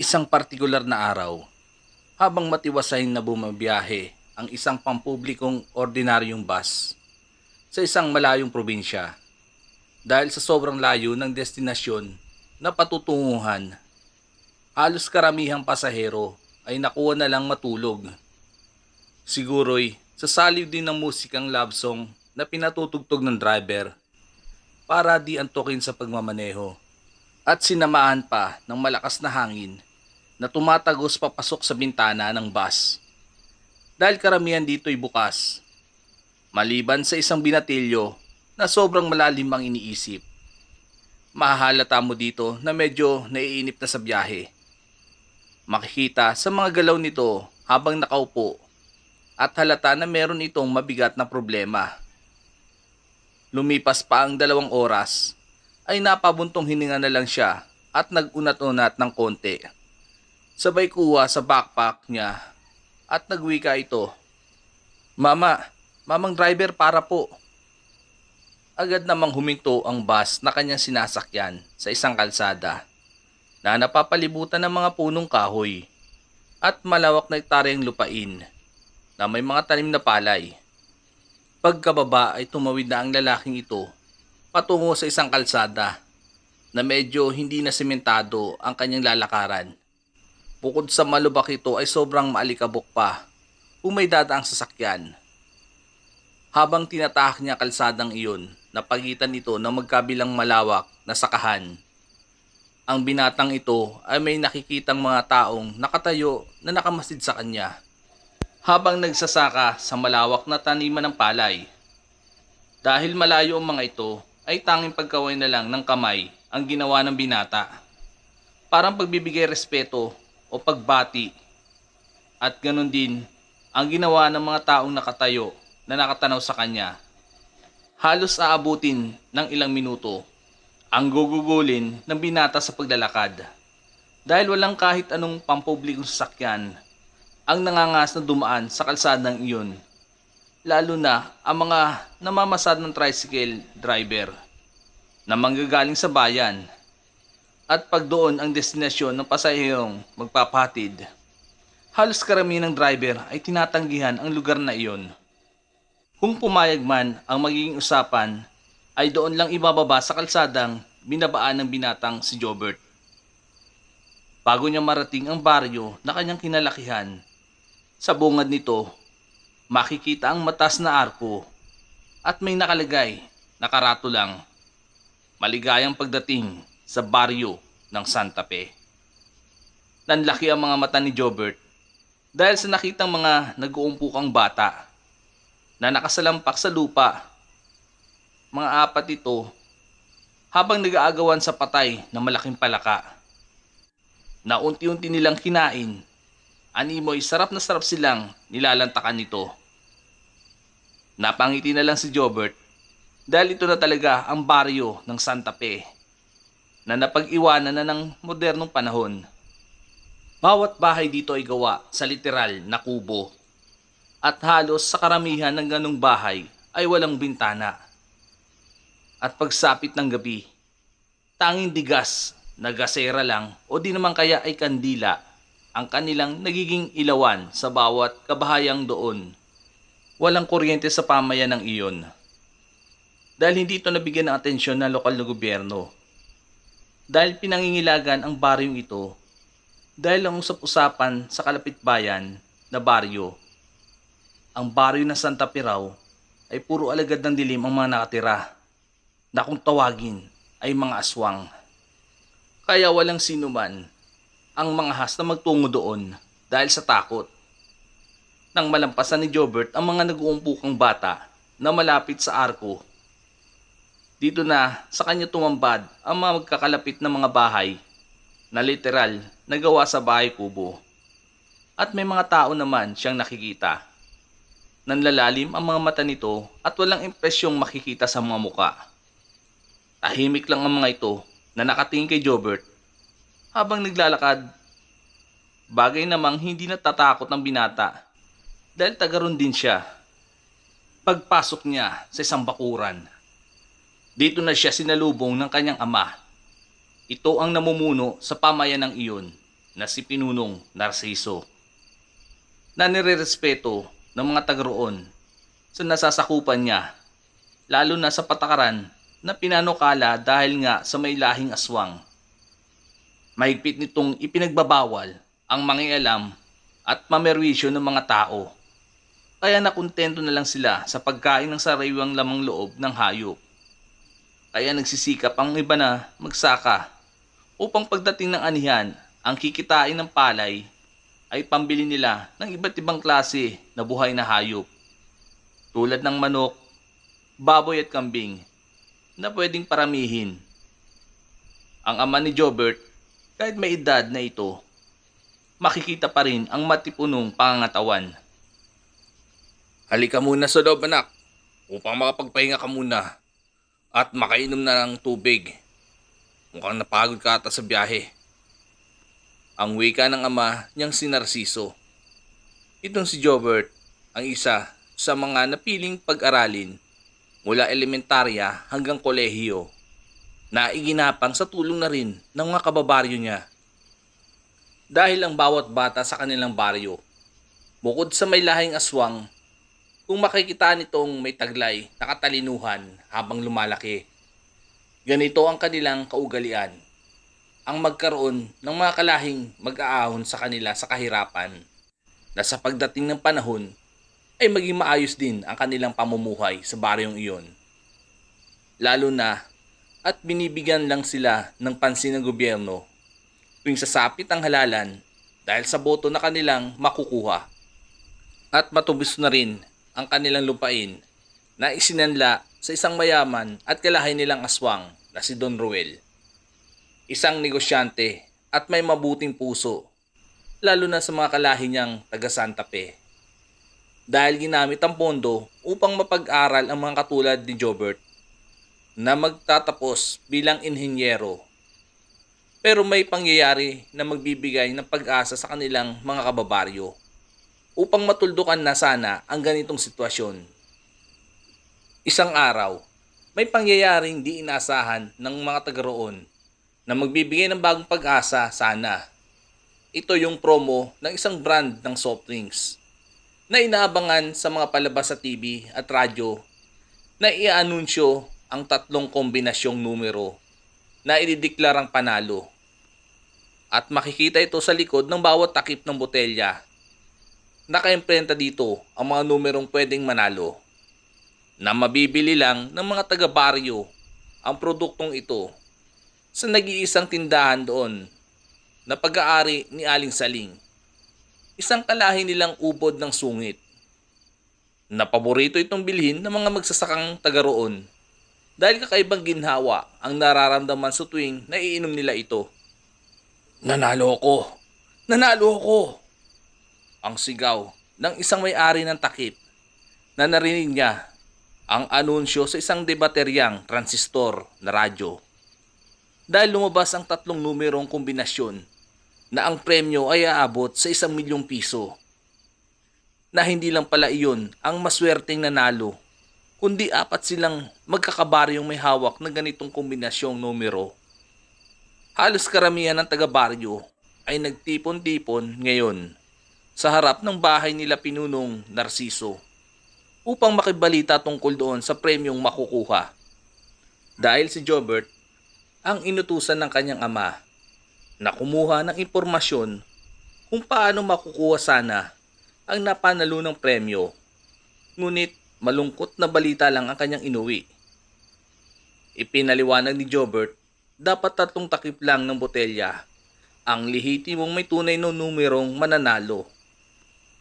Isang partikular na araw, habang matiwasay na bumabiyahe ang isang pampublikong ordinaryong bus sa isang malayong probinsya dahil sa sobrang layo ng destinasyon na patutunguhan, halos karamihang pasahero ay nakuha na lang matulog. Siguro'y sasaliw din ng musikang love song na pinatutugtog ng driver para di antukin sa pagmamaneho at sinamaan pa ng malakas na hangin na tumatagos papasok sa bintana ng bus. Dahil karamihan dito ay bukas. Maliban sa isang binatilyo na sobrang malalim ang iniisip. Mahahalata mo dito na medyo naiinip na sa biyahe. Makikita sa mga galaw nito habang nakaupo at halata na meron itong mabigat na problema. Lumipas pa ang dalawang oras ay napabuntong hininga na lang siya at nag-unat-unat ng konti. Sabay kuha sa backpack niya at nagwika ito. Mama, mamang driver para po. Agad namang huminto ang bus na kanyang sinasakyan sa isang kalsada na napapalibutan ng mga punong kahoy at malawak na hektaryang lupain na may mga tanim na palay. Pagkababa ay tumawid na ang lalaking ito patungo sa isang kalsada na medyo hindi na sementado ang kanyang lalakaran. Bukod sa malubak ito ay sobrang maalikabok pa kung may dadaang sasakyan. Habang tinatahak niya kalsadang iyon, napagitan ito ng magkabilang malawak na sakahan. Ang binatang ito ay may nakikitang mga taong nakatayo na nakamasid sa kanya. Habang nagsasaka sa malawak na taniman ng palay. Dahil malayo ang mga ito, ay tanging pagkaway na lang ng kamay ang ginawa ng binata. Parang pagbibigay respeto o pagbati. At ganun din ang ginawa ng mga taong nakatayo na nakatanaw sa kanya. Halos aabutin ng ilang minuto ang gugugulin ng binata sa paglalakad. Dahil walang kahit anong pampublikong sasakyan ang nangangas na dumaan sa kalsadang iyon. Lalo na ang mga namamasad ng tricycle driver na manggagaling sa bayan at pag doon ang destinasyon ng pasaherong magpapatid. Halos karamihan ng driver ay tinatanggihan ang lugar na iyon. Kung pumayag man ang magiging usapan, ay doon lang ibababa sa kalsadang binabaan ng binatang si Jobert. Bago niya marating ang baryo na kanyang kinalakihan, sa bungad nito, makikita ang matas na arko at may nakalagay, nakarato lang, maligayang pagdating sa baryo ng Santa Fe. Nanlaki ang mga mata ni Jobert dahil sa nakitang mga nag-uumpukang bata na nakasalampak sa lupa. Mga apat ito habang nag-aagawan sa patay na malaking palaka. Na unti-unti nilang kinain, animoy sarap na sarap silang nilalantakan nito. Napangiti na lang si Jobert dahil ito na talaga ang baryo ng Santa Fe na napag-iwanan na ng modernong panahon. Bawat bahay dito ay gawa sa literal na kubo at halos sa karamihan ng ganong bahay ay walang bintana. At pagsapit ng gabi, tanging digas na gasera lang o di naman kaya ay kandila ang kanilang nagiging ilawan sa bawat kabahayang doon. Walang kuryente sa pamayan ng iyon. Dahil hindi ito nabigyan ng atensyon ng lokal na gobyerno dahil pinangingilagan ang baryong ito dahil ang usap-usapan sa kalapit bayan na baryo. Ang baryo ng Santa Piraw ay puro alagad ng dilim ang mga nakatira na kung tawagin ay mga aswang. Kaya walang sino man ang mga has na magtungo doon dahil sa takot. Nang malampasan ni Jobert ang mga nag-uumpukang bata na malapit sa arko dito na sa kanya tumambad ang mga magkakalapit na mga bahay na literal na gawa sa bahay kubo. At may mga tao naman siyang nakikita. Nanlalalim ang mga mata nito at walang impresyong makikita sa mga muka. Tahimik lang ang mga ito na nakatingin kay Jobert habang naglalakad Bagay namang hindi natatakot ng binata dahil tagaron din siya. Pagpasok niya sa isang bakuran, dito na siya sinalubong ng kanyang ama. Ito ang namumuno sa pamayanang iyon na si Pinunong Narciso na nirerespeto ng mga tagaroon sa nasasakupan niya, lalo na sa patakaran na pinanukala dahil nga sa may lahing aswang. Mahigpit nitong ipinagbabawal ang mangialam at mamerwisyo ng mga tao. Kaya nakontento na lang sila sa pagkain ng sariwang lamang loob ng hayop. Kaya nagsisikap ang iba na magsaka upang pagdating ng anihan, ang kikitain ng palay ay pambili nila ng iba't ibang klase na buhay na hayop. Tulad ng manok, baboy at kambing na pwedeng paramihin. Ang ama ni Jobert, kahit may edad na ito, makikita pa rin ang matipunong pangangatawan. Halika muna sa loob anak, upang makapagpahinga ka muna at makainom na ng tubig. Mukhang napagod ka ata sa biyahe. Ang wika ng ama niyang si Narciso. Itong si Jobert, ang isa sa mga napiling pag-aralin mula elementarya hanggang kolehiyo na iginapang sa tulong na rin ng mga kababaryo niya. Dahil ang bawat bata sa kanilang baryo, bukod sa may lahing aswang, kung makikita nitong may taglay na katalinuhan habang lumalaki. Ganito ang kanilang kaugalian. Ang magkaroon ng mga kalahing mag-aahon sa kanila sa kahirapan na sa pagdating ng panahon ay maging maayos din ang kanilang pamumuhay sa baryong iyon. Lalo na at binibigyan lang sila ng pansin ng gobyerno tuwing sasapit ang halalan dahil sa boto na kanilang makukuha. At matubos na rin ang kanilang lupain na isinanla sa isang mayaman at kalahay nilang aswang na si Don Ruel. Isang negosyante at may mabuting puso, lalo na sa mga kalahi niyang taga Santa Fe. Dahil ginamit ang pondo upang mapag-aral ang mga katulad ni Jobert na magtatapos bilang inhinyero. Pero may pangyayari na magbibigay ng pag-asa sa kanilang mga kababaryo upang matuldukan na sana ang ganitong sitwasyon. Isang araw, may pangyayaring di inaasahan ng mga taga roon na magbibigay ng bagong pag-asa sana. Ito yung promo ng isang brand ng soft drinks na inaabangan sa mga palabas sa TV at radyo na i-anunsyo ang tatlong kombinasyong numero na idideklarang panalo. At makikita ito sa likod ng bawat takip ng botelya nakaimprenta dito ang mga numerong pwedeng manalo na mabibili lang ng mga taga-baryo ang produktong ito sa nag-iisang tindahan doon na pag-aari ni Aling Saling. Isang kalahi nilang ubod ng sungit. Na paborito itong bilhin ng mga magsasakang taga roon dahil kakaibang ginhawa ang nararamdaman sa tuwing naiinom nila ito. Nanalo ako! Nanalo ako! ang sigaw ng isang may-ari ng takip na narinig niya ang anunsyo sa isang debateryang transistor na radyo. Dahil lumabas ang tatlong numerong kombinasyon na ang premyo ay aabot sa isang milyong piso. Na hindi lang pala iyon ang maswerteng nanalo, kundi apat silang magkakabaryong may hawak ng ganitong kombinasyong numero. Halos karamihan ng taga-baryo ay nagtipon-tipon ngayon sa harap ng bahay nila Pinunong Narciso upang makibalita tungkol doon sa premyong makukuha. Dahil si Jobert ang inutusan ng kanyang ama na kumuha ng impormasyon kung paano makukuha sana ang napanalo ng premyo. Ngunit malungkot na balita lang ang kanyang inuwi. Ipinaliwanag ni Jobert dapat tatlong takip lang ng botelya ang lihitimong may tunay no numerong mananalo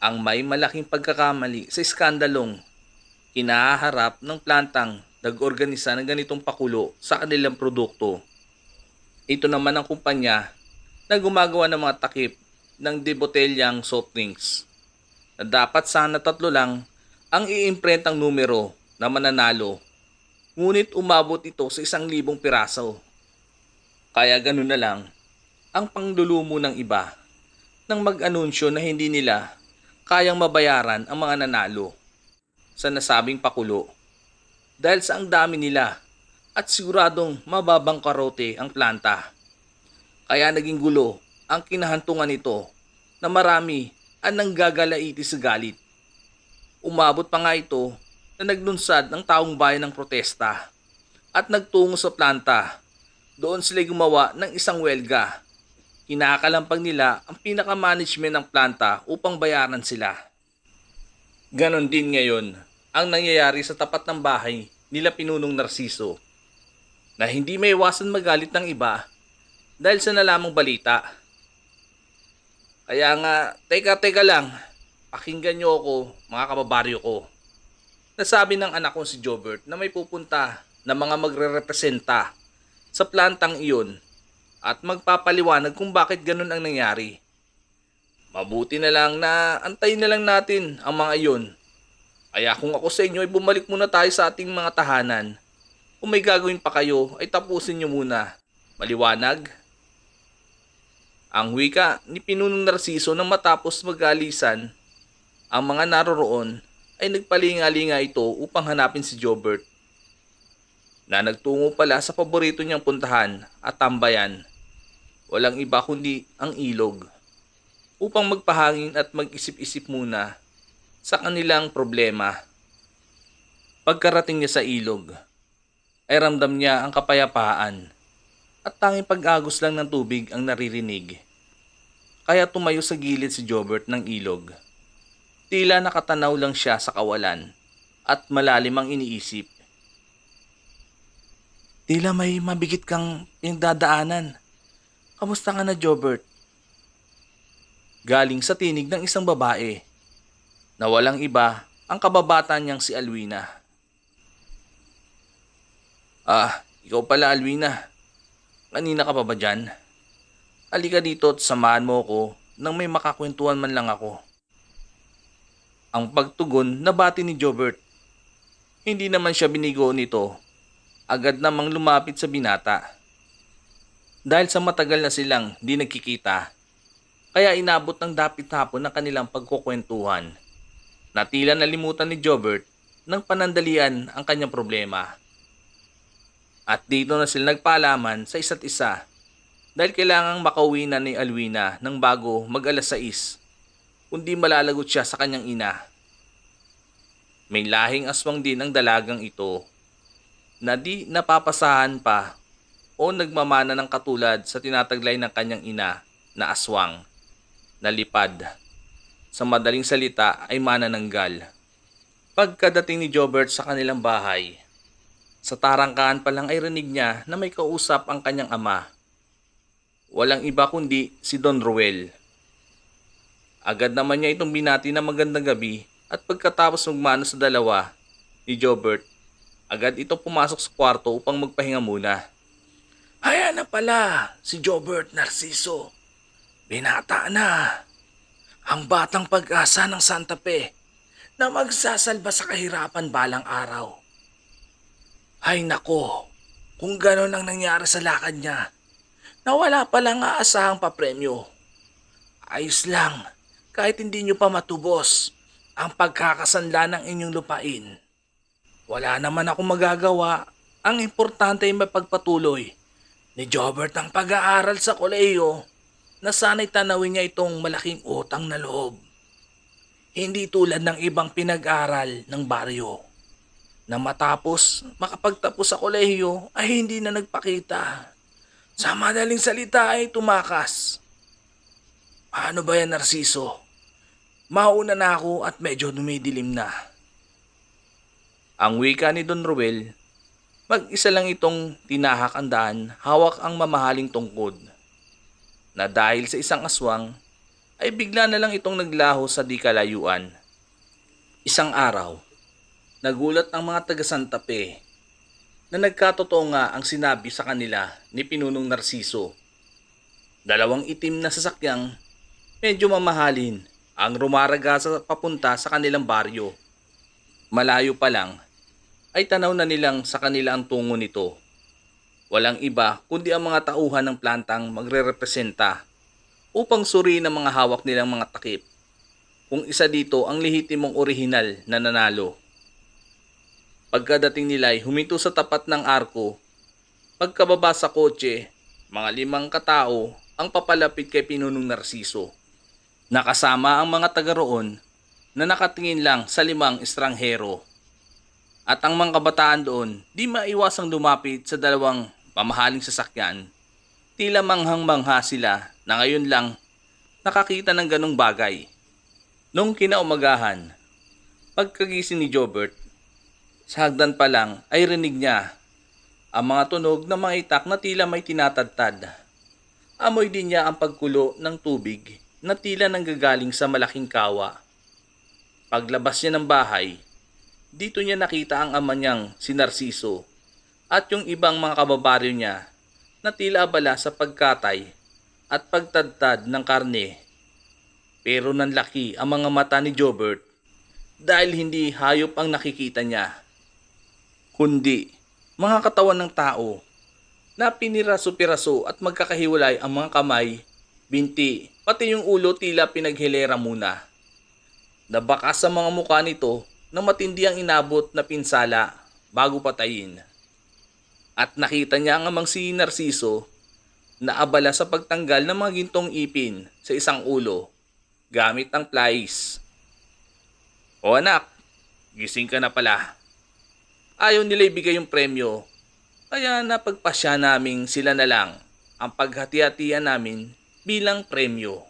ang may malaking pagkakamali sa iskandalong kinaharap ng plantang nag-organisa ng ganitong pakulo sa kanilang produkto. Ito naman ang kumpanya na gumagawa ng mga takip ng debotelyang soft drinks na dapat sana tatlo lang ang iimprentang numero na mananalo ngunit umabot ito sa isang libong piraso. Kaya ganun na lang ang panglulumo ng iba nang mag-anunsyo na hindi nila kayang mabayaran ang mga nanalo sa nasabing pakulo dahil sa ang dami nila at siguradong mababang karote ang planta. Kaya naging gulo ang kinahantungan nito na marami ang nanggagalaiti sa galit. Umabot pa nga ito na naglunsad ng taong bayan ng protesta at nagtungo sa planta. Doon sila gumawa ng isang welga. Kinakalampag nila ang pinaka-management ng planta upang bayaran sila. Ganon din ngayon ang nangyayari sa tapat ng bahay nila Pinunong Narciso na hindi may iwasan magalit ng iba dahil sa nalamang balita. Kaya nga, teka teka lang, pakinggan niyo ako mga kababaryo ko. Nasabi ng anak kong si Jobert na may pupunta na mga magre-representa sa plantang iyon at magpapaliwanag kung bakit ganun ang nangyari. Mabuti na lang na antayin na lang natin ang mga iyon. Kaya kung ako sa inyo ay bumalik muna tayo sa ating mga tahanan. Kung may gagawin pa kayo ay tapusin nyo muna. Maliwanag? Ang wika ni Pinunong Narciso nang matapos magalisan, ang mga naroroon ay nagpalinga-linga ito upang hanapin si Jobert na nagtungo pala sa paborito niyang puntahan at tambayan. Walang iba kundi ang ilog upang magpahangin at mag-isip-isip muna sa kanilang problema. Pagkarating niya sa ilog, ay ramdam niya ang kapayapaan at tanging pag-agos lang ng tubig ang naririnig. Kaya tumayo sa gilid si Jobert ng ilog. Tila nakatanaw lang siya sa kawalan at malalim ang iniisip. Tila may mabigit kang pinagdadaanan. Kamusta ka na, Jobert? Galing sa tinig ng isang babae na walang iba ang kababata niyang si Alwina. Ah, ikaw pala Alwina. Kanina ka pa ba dyan? Halika dito at samahan mo ko nang may makakwentuhan man lang ako. Ang pagtugon na bati ni Jobert. Hindi naman siya binigo nito. Agad namang lumapit sa binata. Dahil sa matagal na silang di nagkikita, kaya inabot ng dapit hapon ang kanilang pagkukwentuhan. Na tila nalimutan ni Jobert ng panandalian ang kanyang problema. At dito na sila nagpaalaman sa isa't isa dahil kailangang makauwi na ni Alwina ng bago mag alas 6 kundi malalagot siya sa kanyang ina. May lahing aswang din ang dalagang ito na di napapasahan pa o nagmamana ng katulad sa tinataglay ng kanyang ina na aswang na lipad. Sa madaling salita ay manananggal. Pagkadating ni Jobert sa kanilang bahay, sa tarangkaan pa lang ay rinig niya na may kausap ang kanyang ama. Walang iba kundi si Don Ruel. Agad naman niya itong binati na magandang gabi at pagkatapos magmano sa dalawa ni Jobert, agad ito pumasok sa kwarto upang magpahinga muna. Haya na pala si Jobert Narciso. Binata na. Ang batang pag-asa ng Santa Fe na magsasalba sa kahirapan balang araw. Ay nako, kung ganon ang nangyari sa lakad niya, na wala palang aasahang papremyo. Ayos lang, kahit hindi nyo pa matubos ang pagkakasanla ng inyong lupain. Wala naman ako magagawa. Ang importante ay mapagpatuloy ni Jobert ang pag-aaral sa koleyo na sana'y tanawin niya itong malaking utang na loob. Hindi tulad ng ibang pinag-aral ng baryo na matapos makapagtapos sa kolehiyo ay hindi na nagpakita. Sa madaling salita ay tumakas. Paano ba yan, Narciso? Mauna na ako at medyo dumidilim na. Ang wika ni Don Ruel, mag-isa lang itong tinahak ang daan, hawak ang mamahaling tungkod. Na dahil sa isang aswang, ay bigla na lang itong naglaho sa di kalayuan. Isang araw, nagulat ang mga taga Santa Fe na nagkatotoo nga ang sinabi sa kanila ni Pinunong Narciso. Dalawang itim na sasakyang medyo mamahalin ang rumaraga sa papunta sa kanilang baryo. Malayo pa lang ay tanaw na nilang sa kanila ang tungo nito. Walang iba kundi ang mga tauhan ng plantang magre-representa upang suriin ang mga hawak nilang mga takip. Kung isa dito ang lehitimong orihinal na nanalo. Pagkadating nila ay huminto sa tapat ng arko. Pagkababa sa kotse, mga limang katao ang papalapit kay Pinunong Narsiso. Nakasama ang mga taga roon na nakatingin lang sa limang estranghero. At ang mga kabataan doon di maiwasang lumapit sa dalawang pamahaling sasakyan. Tila manghang-mangha sila na ngayon lang nakakita ng ganong bagay. Nung kinaumagahan, pagkagising ni Jobert, sa hagdan pa lang ay rinig niya ang mga tunog ng mga itak na tila may tinatadtad. Amoy din niya ang pagkulo ng tubig na tila nanggagaling sa malaking kawa. Paglabas niya ng bahay, dito niya nakita ang ama niyang si Narciso at yung ibang mga kababaryo niya na tila abala sa pagkatay at pagtadtad ng karne. Pero nanlaki ang mga mata ni Jobert dahil hindi hayop ang nakikita niya, kundi mga katawan ng tao na piniraso-piraso at magkakahiwalay ang mga kamay, binti, pati yung ulo tila pinaghilera muna. Nabaka sa mga mukha nito na matindi ang inabot na pinsala bago patayin. At nakita niya ang amang si Narciso na abala sa pagtanggal ng mga gintong ipin sa isang ulo gamit ang plies. O anak, gising ka na pala. Ayaw nila ibigay yung premyo, kaya napagpasya naming sila na lang ang paghati-hatian namin bilang premyo.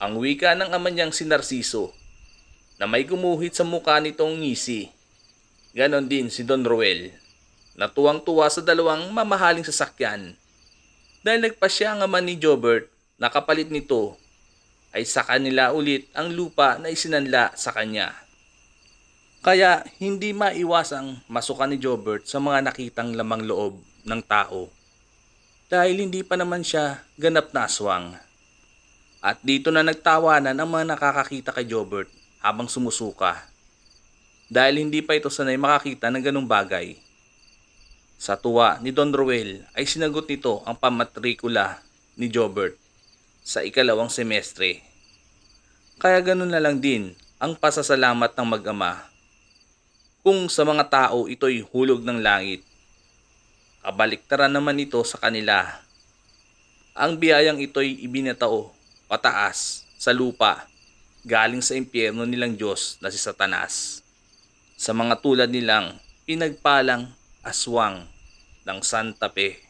Ang wika ng ama niyang si Narciso na may gumuhit sa mukha nitong ngisi. Ganon din si Don Roel na tuwang-tuwa sa dalawang mamahaling sasakyan dahil nagpasya ang ama ni Jobert na kapalit nito ay sa kanila ulit ang lupa na isinanla sa kanya. Kaya hindi maiwasang masukan ni Jobert sa mga nakitang lamang loob ng tao dahil hindi pa naman siya ganap na aswang. At dito na nagtawanan ang mga nakakakita kay Jobert habang sumusuka dahil hindi pa ito sanay makakita ng ganong bagay. Sa tuwa ni Don Roel ay sinagot nito ang pamatrikula ni Jobert sa ikalawang semestre. Kaya ganun na lang din ang pasasalamat ng mag-ama. Kung sa mga tao ito'y hulog ng langit, kabaliktaran naman ito sa kanila. Ang biyayang ito'y ibinatao pataas sa lupa galing sa impyerno nilang Diyos na si Satanas. Sa mga tulad nilang pinagpalang aswang ng Santa Fe.